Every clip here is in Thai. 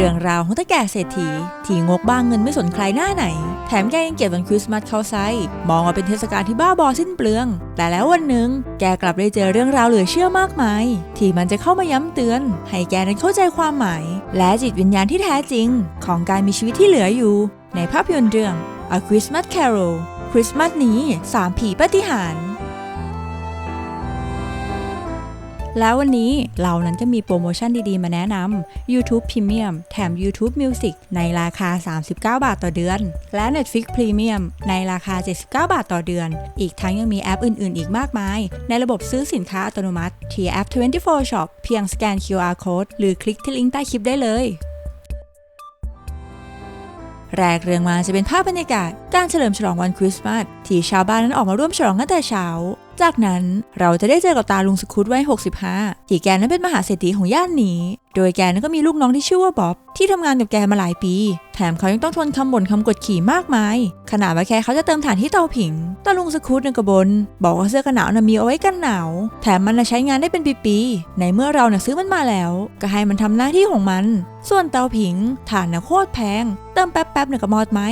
เรื่องราวของตาแก่เศรษฐีที่งกบ้างเงินไม่สนใครหน้าไหน แถมแกยังเกลียดวันคริสต์มาสเข้าไซมองว่าเป็นเทศกาลที่บ้าบอสิ้นเปลือง แต่แล้ววันหนึ่งแกกลับได้เจอเรื่องราวเหลือเชื่อมากมาย ที่มันจะเข้ามาย้ำเตือน ให้แกนั้นเข้าใจความหมาย และจิตวิญญาณที่แท้จริง ของการมีชีวิตที่เหลืออยู่ ในภาพยนตร์เรื่อง A Christmas Carol คริสต์มาสนี้สามผีปาฏิหาริย์ แล้ววันนี้เรานั้นก็มีโปรโมชั่นดีๆ มาแนะนำ YouTube Premium แถม YouTube Music ในราคา 39 บาทต่อเดือน และ Netflix Premium ในราคา 79 บาทต่อเดือน อีกทั้งยังมีแอปอื่นๆ อีกมากมาย ในระบบซื้อสินค้าอัตโนมัติที่แอป 24 Shop เพียงสแกน QR Code หรือคลิกที่ลิงก์ใต้คลิปได้เลย แรกเรื่องมาจะเป็นภาพบรรยากาศการเฉลิมฉลองวันคริสต์มาสที่ชาวบ้านนั้นออกมาร่วมฉลองตั้งแต่เช้า จากนั้นเราจะได้เจอกับตาลุงสคุดวัย 65 ที่แกนั้นเป็นมหาเศรษฐีของย่านนี้ โดยแกนั้นก็มีลูกน้องที่ชื่อว่าบ๊อบ ที่ทำงานกับแกมาหลายปี แถมเขายังต้องทนคำบ่นคำกดขี่มากมาย ขนาดว่าแค่เขาจะเติมถ่านที่เตาผิง ตาลุงสคุดในกระบน บอกว่าเสื้อกันหนาวน่ะมีเอาไว้กันหนาว แถมมันน่ะใช้งานได้เป็นปีๆ ในเมื่อเราน่ะซื้อมันมาแล้ว ก็ให้มันทำหน้าที่ของมัน ส่วนเตาผิงถ่านน่ะโคตรแพง ติมแป๊บๆเนี่ยก็หมอดไหม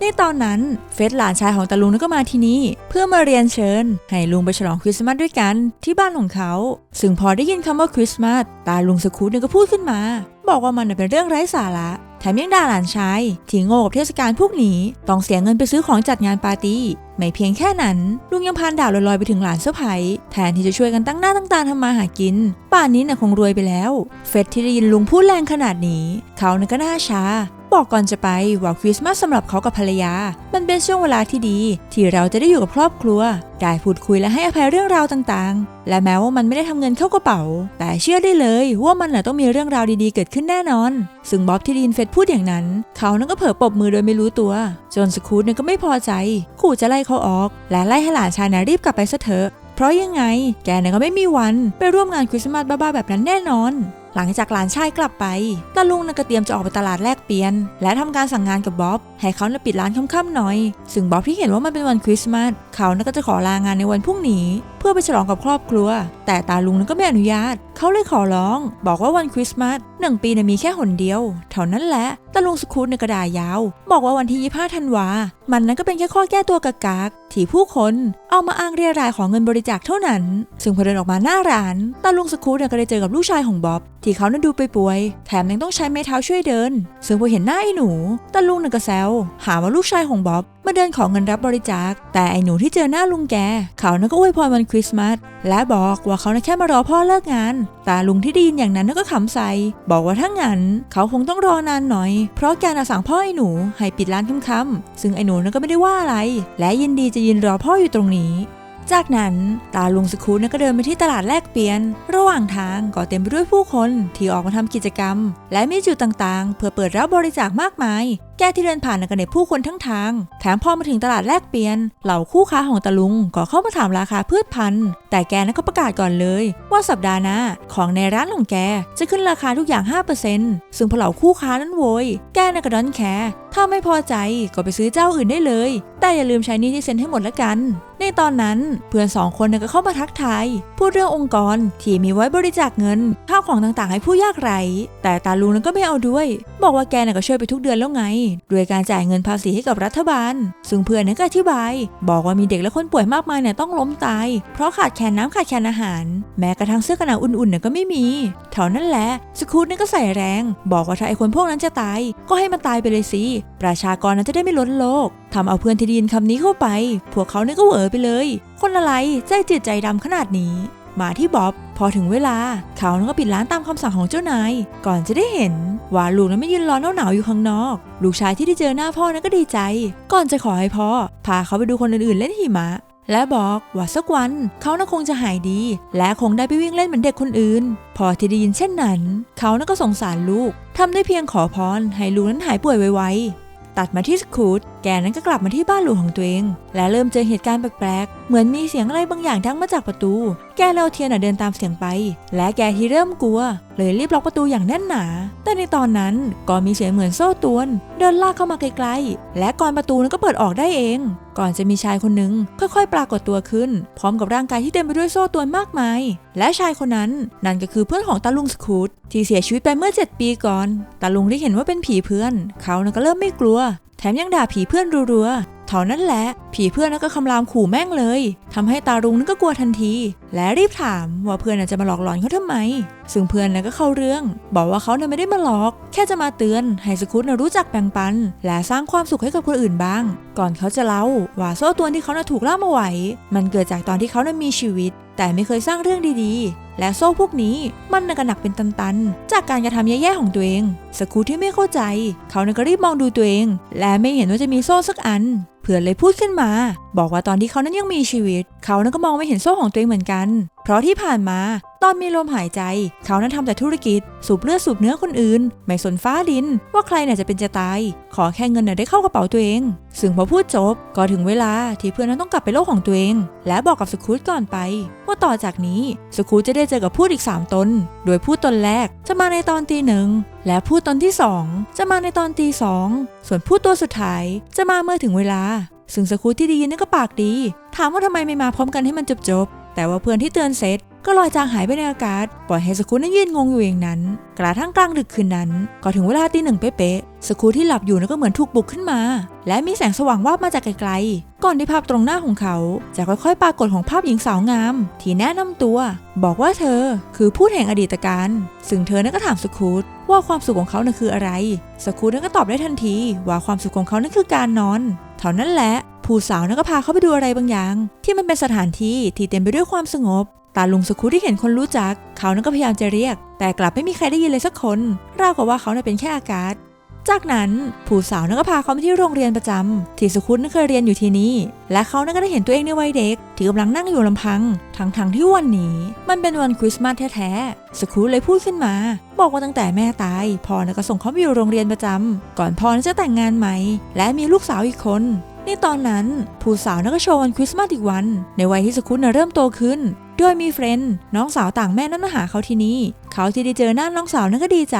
ในตอนนั้นเฟสหลานชายของตาลุงก็มาที่นี่ เพื่อมาเรียนเชิญ ให้ลุงไปฉลองคริสต์มาสด้วยกัน ที่บ้านของเขา ซึ่งพอได้ยินคำว่าคริสต์มาสตาลุงสกูตเนี่ยก็พูดขึ้นมา บอกว่ามันเป็นเรื่องไร้สาระแถมยังด่าหลานชายที่โง่กับเทศกาลพวกนี้ ต้องเสียเงินไปซื้อของจัดงานปาร์ตี้ไม่เพียงแค่นั้น ลุงยังพานด่าลอยๆไปถึงหลานเสื้อไผ่แทนที่จะช่วยกันตั้งหน้าตั้งตาทำมาหากิน ป่านนี้น่ะคงรวยไปแล้ว เฟสที่ได้ยินลุงพูดแรงขนาดนี้ เขาน่ะก็น่าชา บอกก่อนจะไปว่าคริสต์มาสสำหรับเขากับภรรยา มันเป็นช่วงเวลาที่ดี ที่เราจะได้อยู่กับครอบครัว ได้พูดคุยและให้อภัยเรื่องราวต่างๆ และแม้ว่ามันไม่ได้ทำเงินเข้ากระเป๋า แต่เชื่อได้เลยว่ามันน่ะต้องมีเรื่องราวดีๆเกิดขึ้นแน่นอน ซึ่งบ๊อบที่ดินเฟดพูดอย่างนั้น เขานั้นก็เผลอปบมือโดยไม่รู้ตัว จนสคูตเนี่ยก็ไม่พอใจ ขู่จะไล่เขาออก และไล่ให้หลานชายนะรีบกลับไปซะเถอะเพราะยังไง แกเนี่ยก็ไม่มีวันไปร่วมงานคริสต์มาสบ้าๆแบบนั้นแน่นอน หลังจากหลานชายกลับไปตาลุงน่ะก็เตรียมจะออกไปตลาดแลกเปลี่ยน และทำการสั่งงานกับบ๊อบ ให้เขาน่ะปิดร้านค่ำๆหน่อย ซึ่งบ๊อบที่เห็นว่ามันเป็นวันคริสต์มาสเขาน่ะก็จะขอลางานในวันพรุ่งนี้ พื่อไปฉลองกับครอบครัว แต่ตาลุงนั้นก็ไม่อนุญาต เขาเลยขอร้อง บอกว่าวันคริสต์มาสหนึ่งปีน่ะมีแค่หนเดียวเท่านั้นแหละตาลุงสกูตในกระดาษยาว บอกว่าวันที่ 25 ธันวา มันนั้นก็เป็นแค่ข้อแก้ตัวกากากที่ผู้คนเอามาอ้างเรียรายของเงินบริจาคเท่านั้น ซึ่งพอเดินออกมาหน้าร้านตาลุงสกูตเนี่ยก็ได้เจอกับลูกชายของบ๊อบที่เขานั้นดูไปป่วยๆแถมยังต้องใช้ไม้เท้าช่วยเดิน ซึ่งพอเห็นหน้าไอ้หนูตาลุงน่ะก็แซวหาว่าลูกชายของบ๊อบ มาเดินของเงินรับบริจาค แต่ไอหนูที่เจอหน้าลุงแก เขานั้นก็อวยพรวันคริสต์มาสและบอกว่าเขาน่ะแค่มารอพ่อเลิกงานตาลุงที่ได้ยินอย่างนั้นก็ขำใส่บอกว่าถ้างั้นเขาคงต้องรอนานหน่อย เพราะแกน่ะสั่งพ่อไอหนูให้ปิดร้านค่ำๆซึ่งไอหนูนั้นก็ไม่ได้ว่าอะไร และยินดีจะยืนรอพ่ออยู่ตรงนี้จากนั้นตาลุงสกูนี่ยก็เดินไปที่ตลาดแลกเปลี่ยน ระหว่างทางก็เต็มไปด้วยผู้คนที่ออกมาทำกิจกรรม และมีจุดต่างๆ เพื่อเปิดรับบริจาคมากมายแกที่เดินผ่านกันในผู้คนทั้งทาง แถมพอมาถึงตลาดแลกเปลี่ยน เหล่าคู่ค้าของตาลุงก็เข้ามาถามราคาพืชพันธุ์ แต่แกนั้นก็ประกาศก่อนเลย ว่าสัปดาห์หน้าของในร้านของแกจะขึ้นราคาทุกอย่าง 5%ซึ่งพอเหล่าคู่ค้านั้นโวยแกน่ะก็ดอนแคร์ถ้าไม่พอใจก็ไปซื้อเจ้าอื่นได้เลย แต่อย่าลืมใช้นี้ที่เซ็นให้หมดละกัน ในตอนนั้นเพื่อนสองคนนี่ยก็เข้ามาทักทายพูดเรื่ององค์กรที่มีไว้บริจาคเงินข้าวของต่างๆ ให้ผู้ยากไร้แต่ตาลุงนั้นก็ไม่เอาด้วย บอกว่าแกน่ะก็ช่วยไปทุกเดือนแล้วไงด้วยการจ่ายเงินภาษีให้กับรัฐบาล ซึ่งเพื่อนนั้นก็อธิบาย บอกว่ามีเด็กและคนป่วยมากมายเนี่ยต้องล้มตาย เพราะขาดแคลนน้ำขาดแคลนอาหาร แม้กระทั่งเสื้อกันหนาวอุ่นๆเนี่ยก็ไม่มีเท่านั้นแหละสกูตนี่ก็ใส่แรง บอกว่าถ้าไอ้คนพวกนั้นจะตาย ก็ให้มันตายไปเลยสิ ประชากรนั้นจะได้ไม่ล้นโลกทำเอาเพื่อนที่ได้ยินคำนี้เข้าไป พวกเขาเนี่ยก็เหวอไปเลย คนอะไรใจจืดใจดำขนาดนี้ มาที่บ๊อบ พอถึงเวลา เขานั้นก็ปิดร้านตามคำสั่งของเจ้านาย ก่อนจะได้เห็น ว่าลูกนั้นไม่ยืนรอหนาวๆอยู่ข้างนอก ลูกชายที่ได้เจอหน้าพ่อนั้นก็ดีใจ ก่อนจะขอให้พ่อ พาเขาไปดูคนอื่นๆเล่นหิมะและบอกว่าสักวันเขาน่าคงจะหายดี และคงได้ไปวิ่งเล่นเหมือนเด็กคนอื่น พอที่ได้ยินเช่นนั้น เขาน่าก็สงสารลูกทำได้เพียงขอพรให้ลูกนั้นหายป่วยไวๆตัดมาที่สกูต แกนั้นก็กลับมาที่บ้านหลวงของตัวเอง และเริ่มเจอเหตุการณ์แปลกๆ เหมือนมีเสียงอะไรบางอย่างดังมาจากประตู แกเลวเทียนเดินตามเสียงไป และแกที่เริ่มกลัว เลยรีบล็อกประตูอย่างแน่นหนา แต่ในตอนนั้นก็มีเสียงเหมือนโซ่ตวน เดินลากเข้ามาไกลๆ และก่อนประตูนั้นก็เปิดออกได้เอง ก่อนจะมีชายคนหนึ่งค่อยๆ ปรากฏตัวขึ้น พร้อมกับร่างกายที่เต็มไปด้วยโซ่ตวนมากมาย และชายคนนั้นนั่นก็คือเพื่อนของตาลุงสคูตที่เสียชีวิตไปเมื่อ 7 ปีก่อนตาลุงได้เห็นว่าเป็นผีเพื่อน เขานั้นก็เริ่มไม่กลัว แถมยังด่าผีเพื่อนรัวๆ เท่านั้นแหละ ผีเพื่อนนั้นก็คำรามขู่แม่งเลยทำให้ตาลุงนั้นก็กลัวทันที และรีบถามว่าเพื่อนจะมาหลอกหลอนเขาทำไม ซึ่งเพื่อนน่ะก็เข้าเรื่อง บอกว่าเขาเนี่ยไม่ได้มาหลอก แค่จะมาเตือนให้สกุตน่ะรู้จักแบ่งปัน และสร้างความสุขให้กับคนอื่นบ้าง ก่อนเขาจะเล่าว่าโซ่ตัวที่เขาน่ะถูกล่ามาไว้ มันเกิดจากตอนที่เขาน่ะมีชีวิต แต่ไม่เคยสร้างเรื่องดีๆ และโซ่พวกนี้มันน่ะก็หนักเป็นตันๆ จากการกระทำแย่ๆของตัวเอง สกูที่ไม่เข้าใจ เขาน่ะก็รีบมองดูตัวเอง และไม่เห็นว่าจะมีโซ่สักอันเพื่อนเลยพูดขึ้นมา บอกว่าตอนที่เขานั้นยังมีชีวิต เขานั้นก็มองไม่เห็นโซ่ของตัวเองเหมือนกัน เพราะที่ผ่านมา ตอนมีลมหายใจ เขานั้นทำแต่ธุรกิจ สูบเลือดสูบเนื้อคนอื่น ไม่สนฟ้าดิน ว่าใครเนี่ยจะเป็นจะตาย ขอแค่เงินน่ะได้เข้ากระเป๋าตัวเอง ซึ่งพอพูดจบก็ถึงเวลาที่เพื่อนนั้นต้องกลับไปโลกของตัวเอง และบอกกับสกูตก่อนไป ว่าต่อจากนี้สกูตจะได้เจอกับพูดอีก 3 ตน โดยพูดตนแรกจะมาในตอนตีหนึ่งและพูดตนที่ 2 จะมาในตอนตีสองส่วนพูดตัวสุดท้ายจะมาเมื่อถึงเวลา ซึ่งสกูตที่ได้ยินนั่นก็ปากดี ถามว่าทำไมไม่มาพร้อมกันให้มันจบๆแต่ว่าเพื่อนที่เตือนเสร็จ ก็ลอยจางหายไปในอากาศ ปล่อยให้สกูนั้นยืนงงอยู่อย่างนั้น กระทั่งกลางดึกคืนนั้น ก็ถึงเวลาตีหนึ่งเป๊ะๆสกูที่หลับอยู่นั้นก็เหมือนถูกปลุกขึ้นมา และมีแสงสว่างวาบมาจากไกลๆ ก่อนที่ภาพตรงหน้าของเขา จะค่อยๆ ปรากฏของภาพหญิงสาวงาม ที่แนะนำตัว บอกว่าเธอคือผู้แห่งอดีตการ ซึ่งเธอนั้นก็ถามสกูตว่าความสุขของเขานั้นคืออะไร สกูตนั้นก็ตอบได้ทันที ว่าความสุขของเขานั้นคือการนอน เท่านั้นแหละผู้สาวนั้นก็พาเขาไปดูอะไรบางอย่าง ที่มันเป็นสถานที่ที่เต็มไปด้วยความสงบ ตาลุงสกูที่เห็นคนรู้จัก เขานั้นก็พยายามจะเรียก แต่กลับไม่มีใครได้ยินเลยสักคนราวกับว่าเขาน่ะเป็นแค่อากาศ จากนั้นผู้สาวนั้นก็พาเขาไปที่โรงเรียนประจำที่สกุลนั้นเคยเรียนอยู่ที่นี่ และเขานั้นก็ได้เห็นตัวเองในวัยเด็ก ที่กำลังนั่งอยู่ลำพัง ทั้งๆที่วันนี้ มันเป็นวันคริสต์มาสแท้ๆสกุลเลยพูดขึ้นมา บอกว่าตั้งแต่แม่ตายพ่อนะก็ส่งเขาไปอยู่โรงเรียนประจำก่อนพ่อนั้นจะแต่งงานใหม่ และมีลูกสาวอีกคนในตอนนั้น ผู้สาวนั้นก็โชว์วันคริสต์มาสอีกวัน ในวัยที่สกุลน่ะเริ่มโตขึ้น โดยมีเฟรนด์น้องสาวต่างแม่นั้นมาหาเขาที่นี่ เขาที่ได้เจอหน้าน้องสาวนั้นก็ดีใจ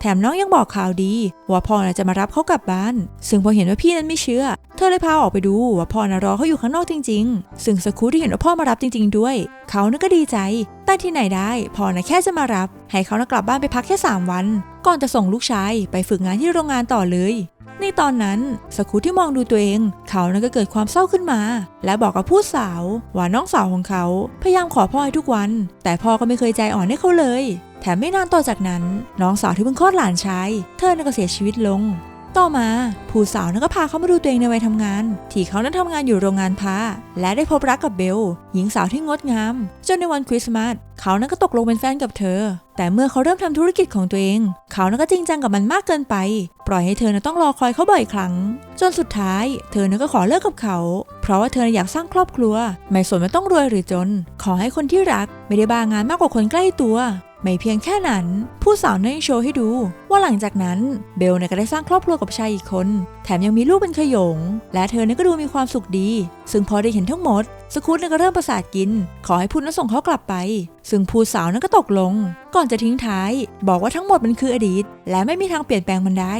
แถมน้องยังบอกข่าวดี ว่าพ่อน่ะจะมารับเขากลับบ้าน ซึ่งพอเห็นว่าพี่นั้นไม่เชื่อ เธอเลยพาออกไปดูว่าพ่อน่ะรอเขาอยู่ข้างนอกจริง ๆ ซึ่งสกูที่เห็นว่าพ่อมารับจริง ๆ ด้วย เขานั้นก็ดีใจ แต่ที่ไหนได้พ่อน่ะแค่จะมารับ ให้เขาน่ะกลับบ้านไปพักแค่ 3 วัน ก่อนจะส่งลูกชายไปฝึกงานที่โรงงานต่อเลย ในตอนนั้นสกูที่มองดูตัวเอง เขานั้นก็เกิดความเศร้าขึ้นมา และบอกกับผู้สาวว่าน้องสาวของเขาพยายามขอพ่อให้ทุกวัน แต่พ่อก็ไม่เคยใจอ่อนให้เขาเลย แถมไม่นานต่อจากนั้น น้องสาวที่เพิ่งคลอดหลานชาย เธอน่ะก็เสียชีวิตลง ต่อมาผู้สาวนั้นก็พาเขามาดูตัวเองในวัยทำงาน ที่เขานั้นทำงานอยู่โรงงานผ้า และได้พบรักกับเบล หญิงสาวที่งดงาม จนในวันคริสต์มาสเขานั้นก็ตกลงเป็นแฟนกับเธอ แต่เมื่อเขาเริ่มทำธุรกิจของตัวเอง เขานั้นก็จริงจังกับมันมากเกินไป ปล่อยให้เธอนั้นต้องรอคอยเขาบ่อยครั้ง จนสุดท้าย เธอนั้นก็ขอเลิกกับเขา เพราะว่าเธออยากสร้างครอบครัว ไม่สนว่าต้องรวยหรือจน ขอให้คนที่รักไม่ได้บ้างานมากกว่าคนใกล้ตัว ไม่เพียงแค่นั้น ผู้สาวนั้นยังโชว์ให้ดู ว่าหลังจากนั้นเบลเนี่ยก็ได้สร้างครอบครัวกับชายอีกคน แถมยังมีลูกเป็นขยง และเธอเนี่ยก็ดูมีความสุขดี ซึ่งพอได้เห็นทั้งหมด สกูตเนี่ยก็เริ่มประสาทกิน ขอให้พูดนั้นส่งเขากลับไป ซึ่งผู้สาวนั้นก็ตกลง ก่อนจะทิ้งท้าย บอกว่าทั้งหมดมันคืออดีต และไม่มีทางเปลี่ยนแปลงมันได้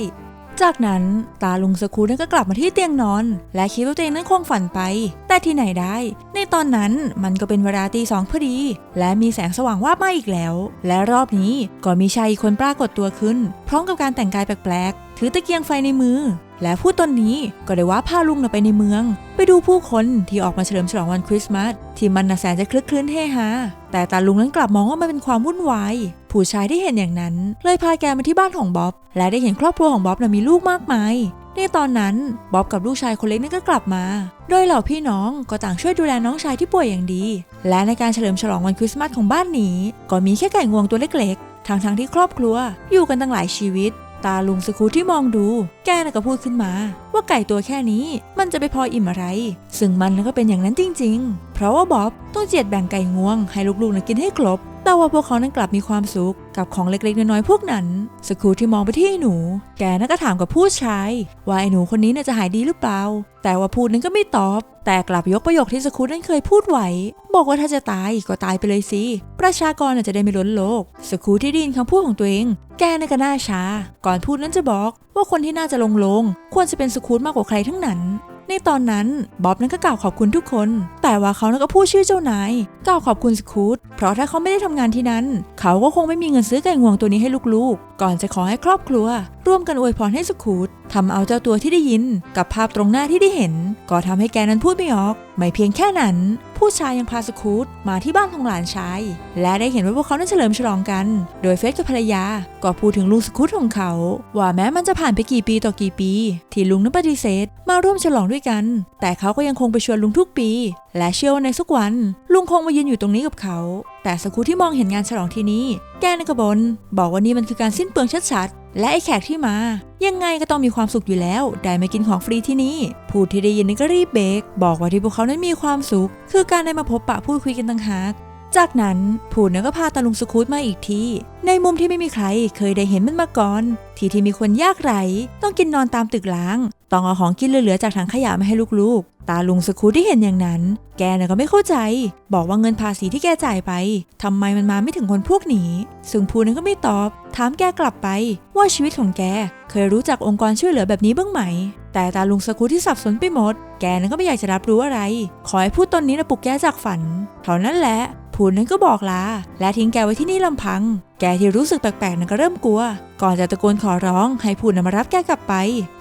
จากนั้นตาลุงสกูนั้นก็กลับมาที่เตียงนอน และคิดว่าตัวเองนั้นคงฝันไป แต่ที่ไหนได้ ในตอนนั้นมันก็เป็นเวลาตีสองพอดี และมีแสงสว่างวาบมาอีกแล้ว และรอบนี้ก็มีชายอีกคนปรากฏตัวขึ้น พร้อมกับการแต่งกายแปลกๆ ถือตะเกียงไฟในมือ และผู้ตนนี้ก็ได้ว่าพาลุงไปในเมือง ไปดูผู้คนที่ออกมาเฉลิมฉลองวันคริสต์มาสที่มันน่ะแสนจะคลึกคลื้นเฮฮาแต่ตาลุงนั้นกลับมองว่ามันเป็นความวุ่นวาย ผู้ชายที่เห็นอย่างนั้น เลยพาแกมาที่บ้านของบ๊อบ และได้เห็นครอบครัวของบ๊อบนะมีลูกมากมายในตอนนั้นบ๊อบกับลูกชายคนเล็กนั่นก็กลับมา โดยเหล่าพี่น้องก็ต่างช่วยดูแลน้องชายที่ป่วยอย่างดี และในการเฉลิมฉลองวันคริสต์มาสของบ้านนี้ ก็มีแค่ไก่งวงตัวเล็กๆ ทั้งๆที่ครอบครัว อยู่กันตั้งหลายชีวิต ตาลุงสกูที่มองดู แกน่ะก็พูดขึ้นมา ว่าไก่ตัวแค่นี้มันจะไปพออิ่มอะไร ซึ่งมันก็เป็นอย่างนั้นจริง ๆ เพราะว่าบ๊อบต้องเจียดแบ่งไก่งวง ให้ลูกๆนะกินให้ครบ แต่ว่าพวกเขานั้นกลับมีความสุขกับของเล็กๆน้อยๆพวกนั้น สกูที่มองไปที่หนู แกนั่นก็ถามกับผู้ชายว่าไอ้หนูคนนี้น่าจะหายดีหรือเปล่า แต่ว่าพูดนั้นก็ไม่ตอบ แต่กลับยกประโยคที่สกูนั้นเคยพูดไว้ บอกว่าถ้าจะตายก็ตายไปเลยสิ ประชากรอาจจะได้ไม่ล้นโลก สกูที่ได้ยินคำพูดของตัวเอง แกนั่นก็น่าช้า ก่อนพูดนั้นจะบอก ว่าคนที่น่าจะลงลง ควรจะเป็นสกูมากกว่าใครทั้งนั้น ในตอนนั้นบ๊อบนั้นก็กล่าวขอบคุณทุกคน แต่ว่าเขานั้นก็พูดชื่อเจ้านายกล่าวขอบคุณสกูตเพราะถ้าเขาไม่ได้ทำงานที่นั้น เขาก็คงไม่มีเงินซื้อไก่งวงตัวนี้ให้ลูกๆ ก่อนจะขอให้ครอบครัว ร่วมกันอวยพรให้สกูตทำเอาเจ้าตัวที่ได้ยิน กับภาพตรงหน้าที่ได้เห็น ก็ทำให้แกนั้นพูดไม่ออก ไม่เพียงแค่นั้น ผู้ชายยังพาสกูตมาที่บ้านของหลานชาย และได้เห็นว่าพวกเขานั้นเฉลิมฉลองกัน โดยเฟสกับภรรยา ก็พูดถึงลุงสกูตของเขา ว่าแม้มันจะผ่านไปกี่ปีต่อกี่ปี ที่ลุงนั้นปฏิเสธ มาร่วมฉลองด้วยกัน แต่เขาก็ยังคงไปชวนลุงทุกปี และเชื่อว่าในสักวัน ลุงคงมายืนอยู่ตรงนี้กับเขา แต่สกูตที่มองเห็นงานฉลองที่นี้ แกนกระบนบอกว่านี่มันคือการสิ้นเปลืองชัดๆ และไอ้แขกที่มา ยังไงก็ต้องมีความสุขอยู่แล้ว ได้มากินของฟรีที่นี่ผู้ที่ได้ยินนี่ก็รีบเบรกบอกว่าที่พวกเขานั้นมีความสุข คือการได้มาพบปะพูดคุยกันต่างหากจากนั้นผู้นั้นก็พาตาลุงสกูตมาอีกทีในมุมที่ไม่มีใครเคยได้เห็นมันมาก่อน ที่ที่มีคนยากไร้ต้องกินนอนตามตึกล้าง ต้องเอาของกินเหลือๆจากถังขยะมาให้ลูกๆ ตาลุงสกูที่เห็นอย่างนั้น แกน่ะก็ไม่เข้าใจ บอกว่าเงินภาษีที่แกจ่ายไปทำไมมันมาไม่ถึงคนพวกนี้ ซึ่งผู้นั้นก็ไม่ตอบ ถามแกกลับไป ว่าชีวิตของแก เคยรู้จักองค์กรช่วยเหลือแบบนี้บ้างไหม แต่ตาลุงสกูที่สับสนไปหมด แกนั้นก็ไม่อยากจะรับรู้อะไร ขอให้พูดตนนี้นะปลุกแกจากฝัน เท่านั้นแหละ ผูนนั้นก็บอกลา และทิ้งแกไว้ที่นี่ลำพัง แกที่รู้สึกแปลกๆนั้นก็เริ่มกลัว ก่อนจะตะโกนขอร้องให้ผูนนมารับแกกลับไป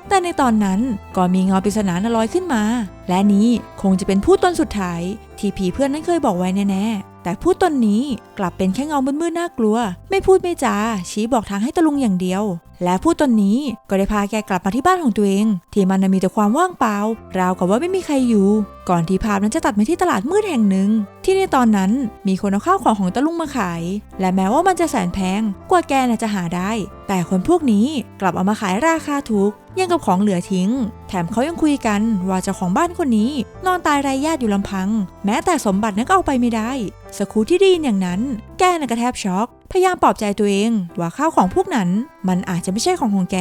แต่ในตอนนั้นก็มีเงาปริศนานลอยขึ้นมา และนี้คงจะเป็นผู้ตนสุดท้าย ที่ผีเพื่อนนั้นเคยบอกไว้แน่ๆแต่ผู้ตนนี้กลับเป็นแค่เงามืดๆน่ากลัว ไม่พูดไม่จาชี้บอกทางให้ตะลุงอย่างเดียว และผู้ตนนี้ก็ได้พาแกกลับมาที่บ้านของตัวเอง ที่มันน่ะมีแต่ความว่างเปล่า ราวกับว่าไม่มีใครอยู่ ก่อนที่ภาพนั้นจะตัดมาที่ตลาดมืดแห่งหนึ่ง ที่ในตอนนั้นมีคนเอาข้าวของของตะลุงมาขาย และแม้ว่ามันจะแสนแพงกว่าแกน่ะจะหาได้ แต่คนพวกนี้กลับเอามาขายราคาถูกยังกับของเหลือทิ้ง แถมเขายังคุยกันว่าเจ้าของบ้านคนนี้ นอนตายไร้ญาติอยู่ลำพัง แม้แต่สมบัตินั้นก็เอาไปไม่ได้ สกูที่ได้ยินอย่างนั้น แกน่ะก็แทบช็อก พยายามปลอบใจตัวเองว่าข้าวของพวกนั้นมันอาจจะไม่ใช่ของของแก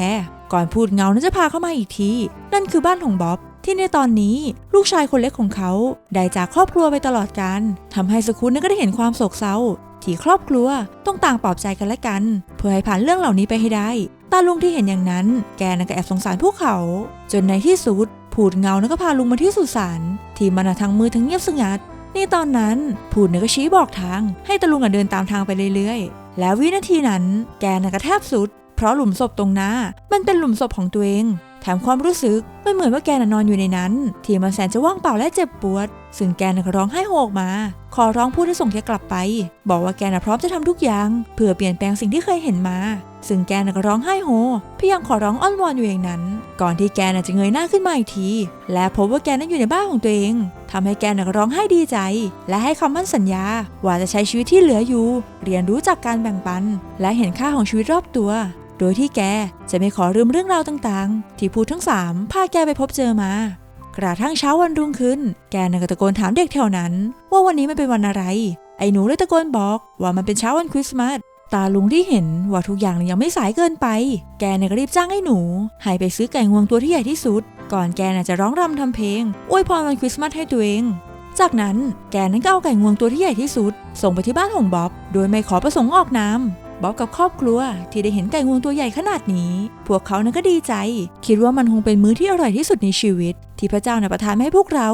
ก่อนพูดเงานั้นจะพาเข้ามาอีกที นั่นคือบ้านของบ๊อบที่ในตอนนี้ลูกชายคนเล็กของเขาได้จากครอบครัวไปตลอดกาลทำให้สกูนั้นก็ได้เห็นความโศกเศร้า ที่ครอบครัวต้องต่างปลอบใจกันและกัน เพื่อให้ผ่านเรื่องเหล่านี้ไปให้ได้ ตาลุงที่เห็นอย่างนั้น แกน่ะก็แอบสงสารพวกเขา จนในที่สุดผูดเงานั้นก็พาลุงมาที่สุสานที่มันทั้งมือทั้งเงียบสงัดในตอนนั้นผูดเนี่ยก็ชี้บอกทาง ให้ตาลุงอะเดินตามทางไปเรื่อยๆ แล้ววินาทีนั้นแกน่ะก็แทบสุด เพราะหลุมศพตรงหน้า มันเป็นหลุมศพของตัวเอง แถมความรู้สึกไมันเหมือนว่าแกนนอนอยู่ในนั้น ที่มันแสนจะว่างเปล่าและเจ็บปวด ซึ่งแกนก็ร้องไห้โฮกมา ขอร้องพูดให้ส่งแกกลับไป บอกว่าแกนพร้อมจะทำทุกอย่าง เพื่อเปลี่ยนแปลงสิ่งที่เคยเห็นมา ซึ่งแกนก็ร้องไห้โฮพยายามขอร้องอ้อนวอนอยู่อย่างนั้น ก่อนที่แกนจะเงยหน้าขึ้นมาอีกที และพบว่าแกนั้นอยู่ในบ้านของตัวเองทำให้แกนก็ร้องไห้ดีใจ และให้คำมั่นสัญญา ว่าจะใช้ชีวิตที่เหลืออยู่ เรียนรู้จากการแบ่งปัน และเห็นค่าของชีวิตรอบตัว โดยที่แกจะไม่ขอลืมเรื่องราวต่างๆ ที่ผู้ทั้งสามพาแกไปพบเจอมากระทั่งเช้าวันรุ่งขึ้น แกน่ะก็ตะโกนถามเด็กแถวนั้น ว่าวันนี้มันเป็นวันอะไร ไอ้หนูเลยตะโกนบอกว่ามันเป็นเช้าวันคริสต์มาสตาลุงที่เห็นว่าทุกอย่างยังไม่สายเกินไป แกเนี่ยก็รีบจ้างให้หนูให้ไปซื้อไก่งวงตัวที่ใหญ่ที่สุด ก่อนแกน่ะจะร้องรำทำเพลงอวยพรวันคริสต์มาสให้ตัวเอง จากนั้นแกนั้นก็เอาไก่งวงตัวที่ใหญ่ที่สุด ส่งไปที่บ้านของบ๊อบ โดยไม่ขอประสงค์ออกนาม บ๊อบกับครอบครัว ที่ได้เห็นไก่งวงตัวใหญ่ขนาดนี้ พวกเขานั้นก็ดีใจ คิดว่ามันคงเป็นมื้อที่อร่อยที่สุดในชีวิต ที่พระเจ้าเนประทานให้พวกเรา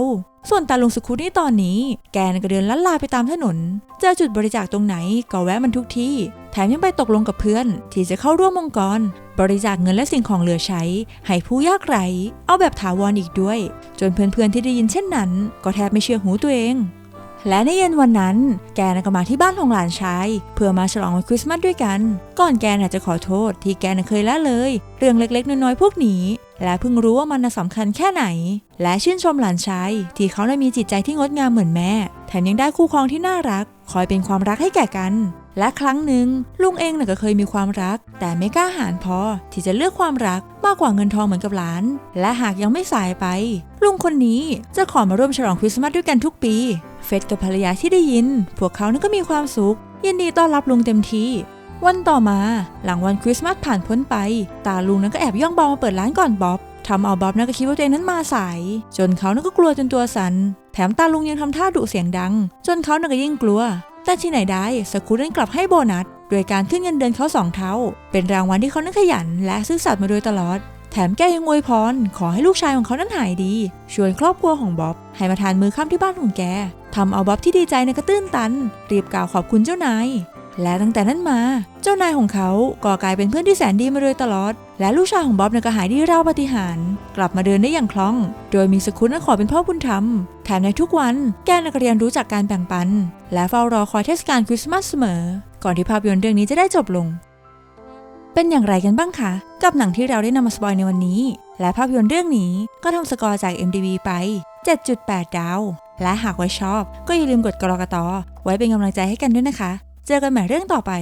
ส่วนตาลุงสุขุนี่ตอนนี้ แกนก็เดินลัดลาไปตามถนน เจอจุดบริจาคตรงไหนก็แวะมันทุกที่ แถมยังไปตกลงกับเพื่อน ที่จะเข้าร่วมองค์กร บริจาคเงินและสิ่งของเหลือใช้ ให้ผู้ยากไร้ เอาแบบถาวรอีกด้วย จนเพื่อนๆที่ได้ยินเช่นนั้น ก็แทบไม่เชื่อหูตัวเอง และในเย็นวันนั้น แกนก็มาที่บ้านของหลานชาย เพื่อมาฉลองวันคริสต์มาสด้วยกัน ก่อนแกนจะขอโทษที่แกนเคยละเลย เรื่องเล็กๆ น้อยๆ พวกนี้ และเพิ่งรู้ว่ามันสำคัญแค่ไหน และชื่นชมหลานชาย ที่เขาได้มีจิตใจที่งดงามเหมือนแม่ แถมยังได้คู่ครองที่น่ารัก คอยเป็นความรักให้แก่กัน และครั้งหนึ่งลุงเองน่ะก็เคยมีความรัก แต่ไม่กล้าหาญพอที่จะเลือกความรักมากกว่าเงินทองเหมือนกับหลาน และหากยังไม่สายไป ลุงคนนี้จะขอมาร่วมฉลองคริสต์มาสด้วยกันทุกปี เฟร็ดกับภรรยาที่ได้ยิน พวกเขานั้นก็มีความสุข ยินดีต้อนรับลุงเต็มที่ วันต่อมา หลังวันคริสต์มาสผ่านพ้นไป ตาลุงนั้นก็แอบย่องเบามาเปิดร้านก่อนบ๊อบทำเอาบ๊อบนั้นก็คิดว่าตัวเองนั้นมาสาย จนเขานั้นก็กลัวจนตัวสัน่นแถมตาลุงยังทำท่าดุเสียงดัง จนเขานั้นก็ยิ่งกลัว แต่ที่ไหนได้สกูตนั้นกลับให้โบนัส โดยการขึ้นเงินเดือนเขาสองเท่า เป็นรางวัลที่เขานั้นขยัน และซื่อสัตย์มาโดยตลอด แถมแกยังอวยพร ขอให้ลูกชายของเขานั้นหายดี ชวนครอบครัวของบ๊อบให้มาทานมือค่ำที่บ้านของแกทำเอาบ๊อบที่ดีใจในกระตื้นตัน รีบกล่าวขอบคุณเจ้านายและตั้งแต่นั้นมา เจ้านายของเขาก็กลายเป็นเพื่อนที่แสนดีมาโดยตลอด และลูกชายของบ๊อบเนี่ยก็หายดีราวปฏิหารกลับมาเดินได้อย่างคล่อง โดยมีสกุลนั้นขอเป็นพ่อบุญธรรม แถมในทุกวันแกนักเรียนรู้จักการแบ่งปัน และเฝ้ารอคอยเทศกาลคริสต์มาสเสมอ ก่อนที่ภาพยนตร์เรื่องนี้จะได้จบลง เป็นอย่างไรกันบ้างคะกับหนังที่เราได้นำมาสปอยในวันนี้ และภาพยนตร์เรื่องนี้ก็ทำสกอร์จาก MDB ไป 7.8 ดาว และหากว่าชอบ ก็อย่าลืมกดกรอกตอไว้เป็นกำลังใจให้กันด้วยนะคะ เจอกันใหม่เรื่องต่อไป